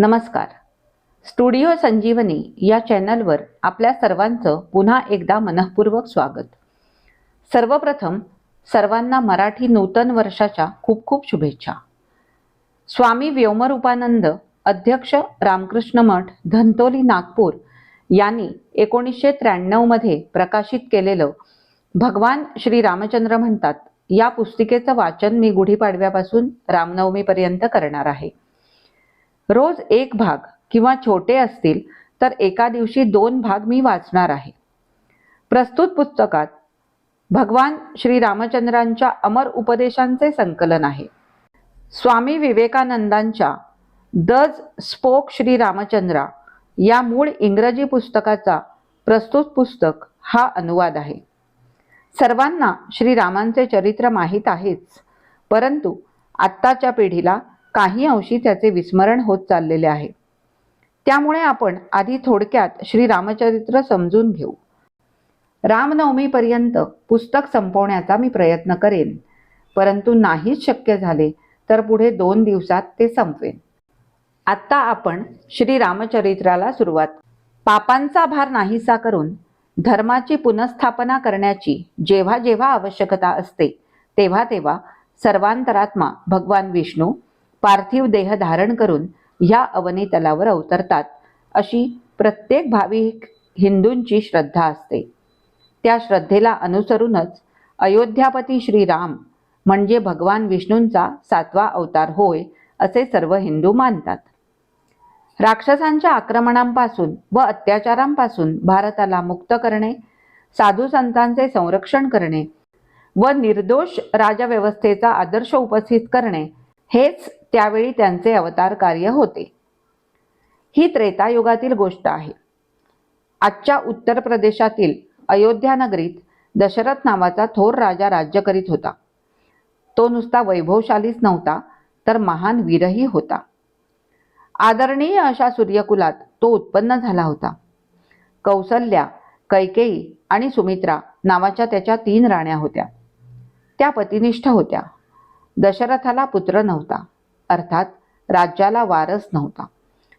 नमस्कार. स्टुडिओ संजीवनी या चॅनलवर आपल्या सर्वांचं पुन्हा एकदा मनःपूर्वक स्वागत. सर्वप्रथम सर्वांना मराठी नूतन वर्षाच्या खूप खूप शुभेच्छा. स्वामी व्योमरूपानंद अध्यक्ष रामकृष्ण मठ धंतोली नागपूर यांनी एकोणीसशे त्र्याण्णवमध्ये प्रकाशित केलेलं भगवान श्री रामचंद्र म्हणतात या पुस्तिकेचं वाचन मी गुढीपाडव्यापासून रामनवमीपर्यंत करणार आहे. रोज एक भाग किंवा छोटे असतील तर एका दिवशी दोन भाग मी वाचणार आहे. प्रस्तुत पुस्तकात भगवान श्री रामचंद्रांच्या अमर उपदेशांचे संकलन आहे. स्वामी विवेकानंदांच्या दज स्पोक श्री रामचंद्रा या मूळ इंग्रजी पुस्तकाचा प्रस्तुत पुस्तक हा अनुवाद आहे. सर्वांना श्रीरामांचे चरित्र माहीत आहेच परंतु आत्ताच्या पिढीला काही अंशी त्याचे विस्मरण होत चाललेले आहे. त्यामुळे आपण आधी थोडक्यात श्रीरामचरित्र समजून घेऊ. रामनवमीपर्यंत पुस्तक संपवण्याचा मी प्रयत्न करेन. परंतु नाहीच शक्य झाले तर पुढे दोन दिवसात ते संपवेन आत्ता आपण श्रीरामचरित्राला सुरुवात. पापांचा भार नाहीसा करून धर्माची पुनस्थापना करण्याची जेव्हा जेव्हा आवश्यकता असते तेव्हा तेव्हा सर्वांतरात्मा भगवान विष्णू पार्थिव देह धारण करून ह्या अवनीतलावर अवतरतात अशी प्रत्येक भाविक हिंदूंची श्रद्धा असते. त्या श्रद्धेला अनुसरूनच अयोध्यापती श्रीराम म्हणजे भगवान विष्णूंचा सातवा अवतार होय असे सर्व हिंदू मानतात. राक्षसांच्या आक्रमणांपासून व अत्याचारांपासून भारताला मुक्त करणे साधू संतांचे संरक्षण करणे व निर्दोष राजव्यवस्थेचा आदर्श उपस्थित करणे हेच त्यावेळी त्यांचे अवतार कार्य होते. ही त्रेतायुगातील गोष्ट आहे. आजच्या उत्तर प्रदेशातील अयोध्या नगरीत दशरथ नावाचा थोर राजा राज्य करीत होता. तो नुसता वैभवशालीच नव्हता तर महान वीरही होता. आदरणीय अशा सूर्यकुलात तो उत्पन्न झाला होता. कौसल्या कैकेयी आणि सुमित्रा नावाच्या त्याच्या तीन राण्या होत्या. त्या पतिनिष्ठ होत्या. दशरथाला पुत्र नव्हता. अर्थात राज्याला वारस नव्हता.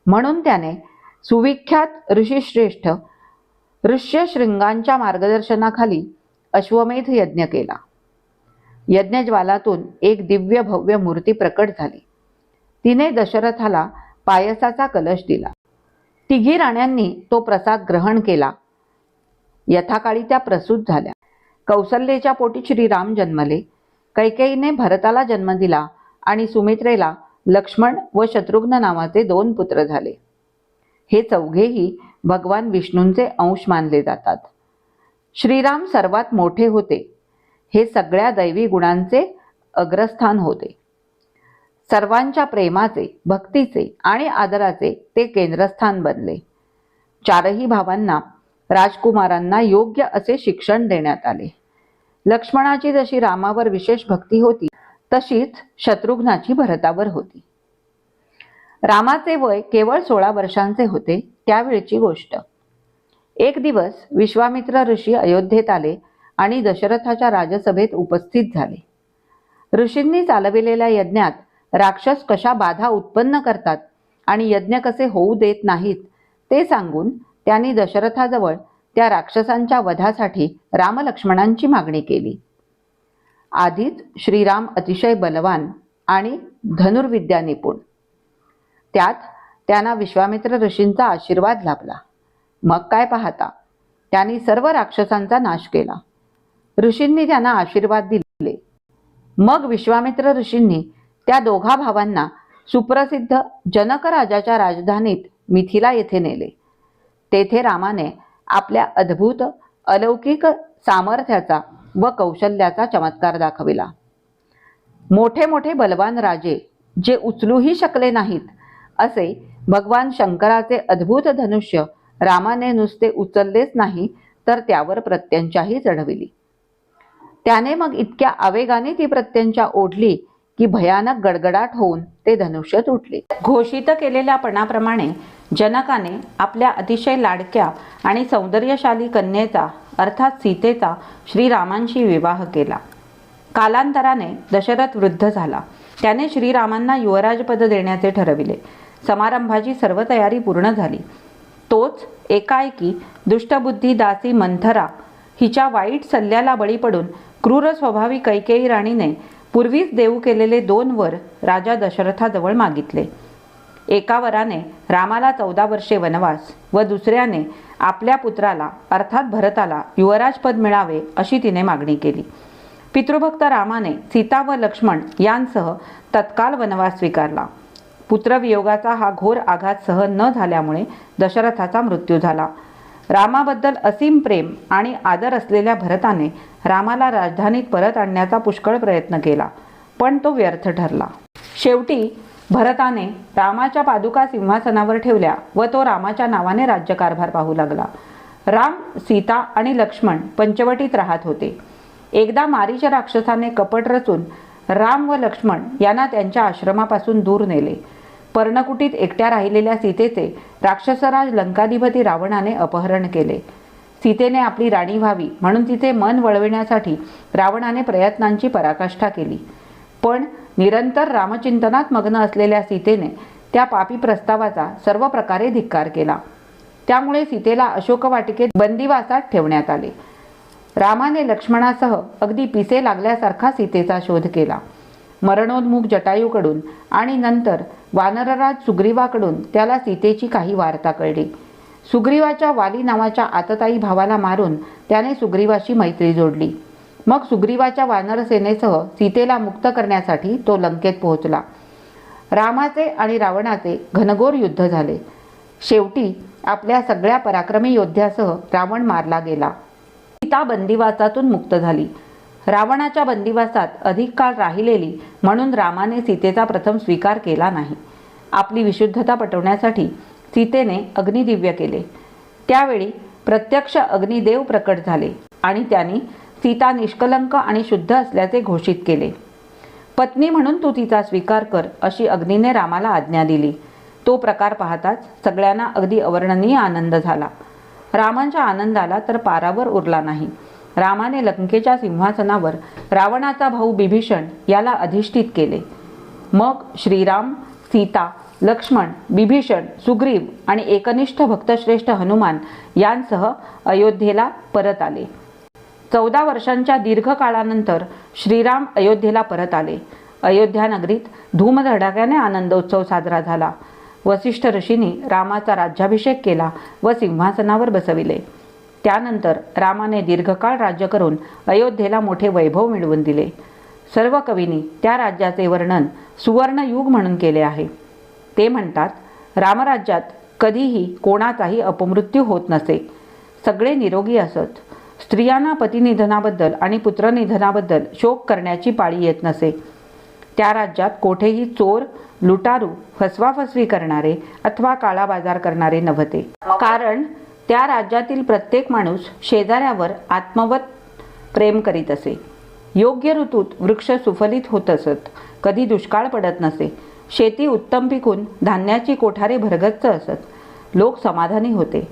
म्हणून त्याने सुविख्यात ऋषीश्रेष्ठ ऋष्यशृंगांच्या मार्गदर्शनाखाली अश्वमेध यज्ञ केला. यज्ञज्वालातून एक दिव्य भव्य मूर्ती प्रकट झाली. तिने दशरथाला पायसाचा कलश दिला. तिघी राण्यांनी तो प्रसाद ग्रहण केला. यथाकाळी त्या प्रसूत झाल्या. कौसल्येच्या पोटी श्रीराम जन्मले. कैकेयीने भरताला जन्म दिला. आणि सुमित्रेला लक्ष्मण व शत्रुघ्न नावाचे दोन पुत्र झाले. हे चौघेही भगवान विष्णूंचे अंश मानले जातात. श्रीराम सर्वात मोठे होते. हे सगळ्या दैवी गुणांचे अग्रस्थान होते. सर्वांच्या प्रेमाचे भक्तीचे आणि आदराचे ते केंद्रस्थान बनले. चारही भावांना राजकुमारांना योग्य असे शिक्षण देण्यात आले. लक्ष्मणाची जशी रामावर विशेष भक्ती होती तशीच शत्रुघ्नाची भरतावर होती. रामाचे वय केवळ सोळा वर्षांचे होते त्यावेळची गोष्ट. एक दिवस विश्वामित्र ऋषी अयोध्येत आले आणि दशरथाच्या राजसभेत उपस्थित झाले. ऋषींनी चालविलेल्या यज्ञात राक्षस कशा बाधा उत्पन्न करतात आणि यज्ञ कसे होऊ देत नाहीत ते सांगून त्यांनी दशरथाजवळ त्या राक्षसांच्या वधासाठी रामलक्ष्मणांची मागणी केली. आधीच श्रीराम अतिशय बलवान आणि धनुर्विद्या निपुण. त्यात त्यांना विश्वामित्र ऋषींचा आशीर्वाद लाभला. मग काय पाहता? त्यांनी सर्व राक्षसांचा नाश केला. ऋषींनी त्यांना आशीर्वाद दिले. मग विश्वामित्र ऋषींनी त्या दोघा भावांना सुप्रसिद्ध जनक राजाच्या राजधानीत मिथिला येथे नेले. तेथे रामाने आपल्या अद्भुत अलौकिक सामर्थ्याचा व कौशल्याचा चमत्कार दाखविला. मोठे मोठे बलवान राजे जे उचलूही शकले नाहीत असे भगवान शंकराचे अद्भुत धनुष्य रामाने नुसते उचललेच नाही तर त्यावर प्रत्यंचाही चढविली. त्याने मग इतक्या आवेगाने ती प्रत्यंचा ओढली की भयानक गडगडाट होऊन ते धनुष्य तुटले. घोषित केलेल्या पणाप्रमाणे जनकाने आपल्या अतिशय लाडक्या आणि सौंदर्यशाली कन्येचा अर्थात सीतेचा श्रीरामांशी विवाह केला. कालांतराने दशरथ वृद्ध झाला. त्याने श्रीरामांना युवराजपद देण्याचे ठरविले. समारंभाची सर्व तयारी पूर्ण झाली. तोच एकाएकी दुष्टबुद्धी दासी मंथरा हिच्या वाईट सल्ल्याला बळी पडून क्रूर स्वभावी कैकेयी राणीने पूर्वीच देऊ केलेले दोन वर राजा दशरथाजवळ मागितले. एका वराने रामाला चौदा वर्षे वनवास व दुसऱ्याने आपल्या पुत्राला अर्थात भरताला युवराजपद मिळावे अशी तिने मागणी केली. पितृभक्त रामाने सीता व लक्ष्मण यांसह तत्काल वनवास स्वीकारला. पुत्रवियोगाचा हा घोर आघात सहन न झाल्यामुळे दशरथाचा मृत्यू झाला. रामाबद्दल असीम प्रेम आणि आदर असलेल्या भरताने रामाला राजधानीत परत आणण्याचा पुष्कळ प्रयत्न केला पण तो व्यर्थ ठरला. शेवटी भरताने रामाच्या पादुका सिंहासनावर ठेवल्या व तो रामाच्या नावाने राज्यकारभार पाहू लागला. राम सीता आणि लक्ष्मण पंचवटीत राहत होते. एकदा मारीच्या राक्षसाने कपट रचून राम व लक्ष्मण यांना त्यांच्या आश्रमापासून दूर नेले. पर्णकुटीत एकट्या राहिलेल्या सीतेचे राक्षसराज लंकाधिपती रावणाने अपहरण केले. सीतेने आपली राणी व्हावी म्हणून तिचे मन वळविण्यासाठी रावणाने प्रयत्नांची पराकाष्ठा केली. पण निरंतर रामचिंतनात मग्न असलेल्या सीतेने त्या पापी प्रस्तावाचा सर्व प्रकारे धिक्कार केला. त्यामुळे सीतेला अशोकवाटिकेत बंदिवासात ठेवण्यात आले. रामाने लक्ष्मणासह अगदी पिसे लागल्यासारखा सीतेचा शोध केला. मरणोन्मुख जटायूकडून आणि नंतर वानरराज सुग्रीवाकडून त्याला सीतेची काही वार्ता कळली. सुग्रीवाच्या वाली नावाच्या आतताई भावाला मारून त्याने सुग्रीवाशी मैत्री जोडली. मग सुग्रीवाच्या वानरसेनेसह सीतेला मुक्त करण्यासाठी तो लंकेत पोहोचला. रामाचे आणि रावणाचे घनघोर युद्ध झाले. शेवटी आपल्या सगळ्या पराक्रमी योद्ध्यासह रावण मारला गेला. सीता बंदिवासातून मुक्त झाली. रावणाच्या बंदिवासात अधिक काळ राहिलेली म्हणून रामाने सीतेचा प्रथम स्वीकार केला नाही. आपली विशुद्धता पटवण्यासाठी सीतेने अग्निदिव्य केले. त्यावेळी प्रत्यक्ष अग्निदेव प्रकट झाले आणि त्यांनी सीता निष्कलंक आणि शुद्ध असल्याचे घोषित केले. पत्नी म्हणून तू तिचा स्वीकार कर अशी अग्नीने रामाला आज्ञा दिली. तो प्रकार पाहताच सगळ्यांना अगदी अवर्णनीय आनंद झाला. रामांच्या आनंदाला तर पारावर उरला नाही. रामाने लंकेच्या सिंहासनावर रावणाचा भाऊ बिभीषण याला अधिष्ठित केले. मग श्रीराम सीता लक्ष्मण बिभीषण सुग्रीव आणि एकनिष्ठ भक्तश्रेष्ठ हनुमान यांसह अयोध्येला परत आले. चौदा वर्षांच्या दीर्घकाळानंतर श्रीराम अयोध्येला परत आले. अयोध्या नगरीत धूमधडाक्याने आनंदोत्सव साजरा झाला. वसिष्ठ ऋषींनी रामाचा राज्याभिषेक केला व सिंहासनावर बसविले. त्यानंतर रामाने दीर्घकाळ राज्य करून अयोध्येला मोठे वैभव मिळवून दिले. सर्व कवींनी त्या राज्याचे वर्णन सुवर्णयुग म्हणून केले आहे. ते म्हणतात रामराज्यात कधीही कोणाचाही अपमृत्यू होत नसे. सगळे निरोगी असत. स्त्रियांना पतिनिधनाबद्दल आणि पुत्रनिधनाबद्दल शोक करण्याची पाळी येत नसे. त्या राज्यात कोठेही चोर लुटारू फसवाफसवी करणारे अथवा काळा बाजार करणारे नव्हते. कारण त्या राज्यातील प्रत्येक माणूस शेजाऱ्यावर आत्मवत प्रेम करीत असे. योग्य ऋतूत वृक्ष सुफलित होत असत कधी दुष्काळ पडत नसे. शेती उत्तम पिकून धान्याची कोठारे भरगच्च असत. लोक समाधानी होते.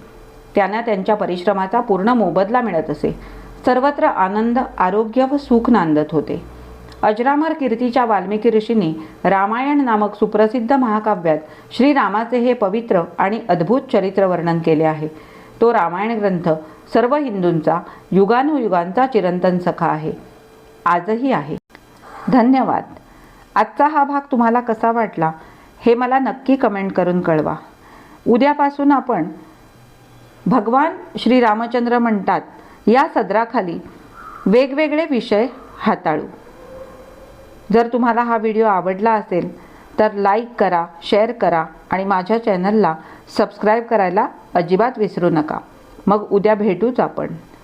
त्यांना त्यांच्या परिश्रमाचा पूर्ण मोबदला मिळत असे. सर्वत्र आनंद आरोग्य व सुख नांदत होते. अजरामर कीर्तीच्या वाल्मिकी ऋषींनी रामायण नामक सुप्रसिद्ध महाकाव्यात श्रीरामाचे हे पवित्र आणि अद्भुत चरित्र वर्णन केले आहे. तो रामायण ग्रंथ सर्व हिंदूंचा युगानुयुगांचा चिरंतन सखा आहे. आजही आहे. धन्यवाद. आजचा हा भाग तुम्हाला कसा वाटला हे मला नक्की कमेंट करून कळवा. उद्यापासून आपण भगवान श्री रामचंद्र म्हणतात या सदराखाली वेगवेगळे विषय हाताळू. जर तुम्हाला हा व्हिडिओ आवडला असेल तर लाईक करा शेअर करा आणि माझ्या चॅनलला सबस्क्राईब करायला अजिबात विसरू नका. मग उद्या भेटूच आपण.